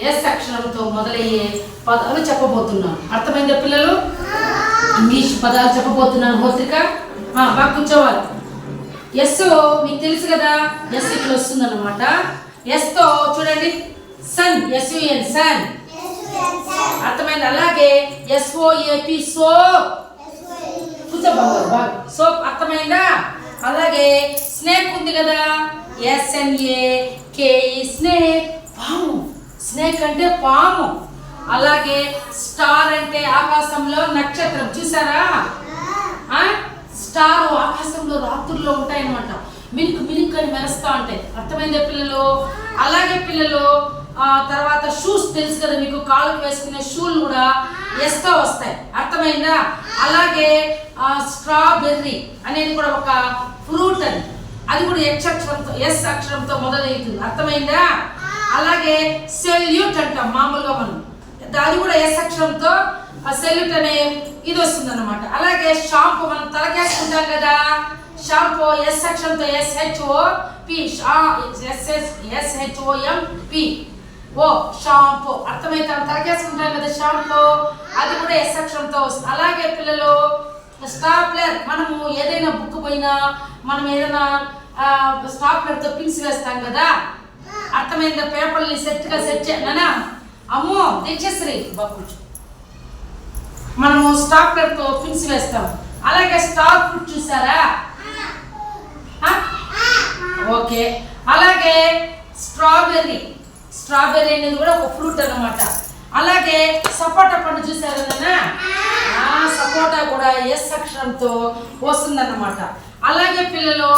Yes అక్షరంతో మొదలయ్యే పదాలు చెప్పబోతున్నాను. అర్థమైందా పిల్లలు? ఇంగ్లీష్ పదాలు చెప్పబోతున్నాను హోత్రిక? బాగా కూర్చోవాలి. ఎస్ మీకు తెలుసు కదా? ఎస్ ఇట్లా వస్తుంది అనమాట తో చూడండి. సన్ ఎస్యుఎన్ సన్ అర్థమైంది? అలాగే ఎస్ఓఏపి సో కూర్చో బాబు బాగా సోప్ అర్థమైందా? అలాగే స్నేక్ ఉంది కదా? ఎస్ఎన్ఏ కే స్నేక్ పాము స్నేక్ అంటే పాము. అలాగే స్టార్ అంటే ఆకాశంలో నక్షత్రం. చూసారా? స్టార్ ఆకాశంలో రాత్రుల్లో ఉంటాయన్నమాట. మినుకు మినుకు అని మెరుస్తా ఉంటాయి. అర్థమైందే పిల్లలు? అలాగే పిల్లలు ఆ తర్వాత షూస్ తెలుసు కదా మీకు కాళ్ళకు వేసుకునే షూలు కూడా ఎస్తో వస్తాయి. అర్థమైందా? అలాగే స్ట్రాబెర్రీ అనేది కూడా ఒక ఫ్రూట్ అది. అది కూడా ఎక్స్ అక్షరంతో ఎస్ అక్షరంతో మొదలవుతుంది. అర్థమైందా? అలాగే సెల్యూట్ అంటాం మామూలుగా మనం. అది కూడా ఎస్ అక్షరంతో సెల్యూట్ అనే ఇది వస్తుంది అనమాట అలాగే షాంపూ మనం తలకేసుకుంటాం కదా. షాంపూ ఎస్ అక్షరంతో SHO P SHOM P O shampoo. అర్థమైతే తలకేసుకుంటాం కదా షాంపూ. అది కూడా ఎస్ అక్షరంతో వస్తుంది. అలాగే పిల్లలు స్టాప్లర్. మనము ఏదైనా బుక్ పోయినా మనం ఏదైనా స్టాప్లర్తో పిన్స్ వేస్తాం కదా. అర్థమైందా? పేపర్ని సెట్గా సెట్ చేయనా అమ్మో దీక్షశ్రీ బాబు కూర్చో. మనము స్టాప్లర్తో పిన్స్ వేస్తాం. అలాగే స్టార్ ఫ్రూట్ చూసారా? ఆ? ఓకే. అలాగే స్ట్రాబెర్రీ. స్ట్రాబెర్రీ అనేది కూడా ఒక ఫ్రూట్ అనమాట అలాగే సపోటా పండు చూసారు కదా ఆ సపోటా కూడా ఎస్ అక్షరంతో వస్తుందన్నమాట. అలాగే పిల్లలు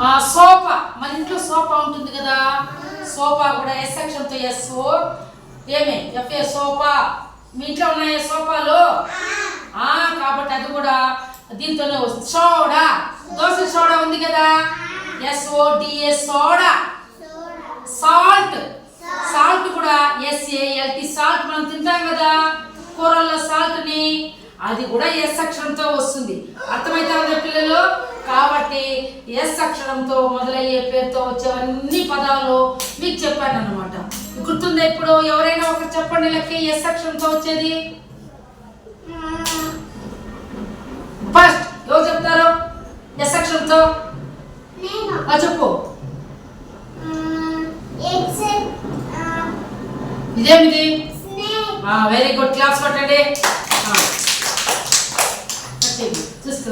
ఆ సోఫా మన ఇంట్లో సోఫా ఉంటుంది కదా. సోఫా కూడా ఎస్ అక్షరంతో ఎస్ ఏమే? FA sofa. మీ ఇంట్లో ఉన్నాయా సోఫాలు? కాబట్టి అది కూడా దీంతోనే వస్తుంది. సోడా. దోశ సోడా ఉంది కదా. SO DA soda. Salt. Salt కూడా ఎస్ఏఎల్టీ సాల్ట్ మనం తింటాం కదా. కూరల్లో సాల్ట్ని అది కూడా ఎస్ అక్షరంతో వస్తుంది. అర్థమవుతుందా పిల్లలు? కాబట్టి ఎస్ అక్షరంతో మొదలయ్యే పేరుతో వచ్చేవన్నీ పదాలు మీకు చెప్పాను అనమాట గుర్తుందా ఇప్పుడు? ఎవరైనా ఒకరు చెప్పండి లెక్క ఎస్ అక్షరంతో వచ్చేది? ఫస్ట్ ఎవరు చెప్తారు? ఎస్ అక్షరంతో? చెప్పు. స్నేక్. Very good. క్లాస్ కొట్టండి. వచ్చేయండి. చూసుకో.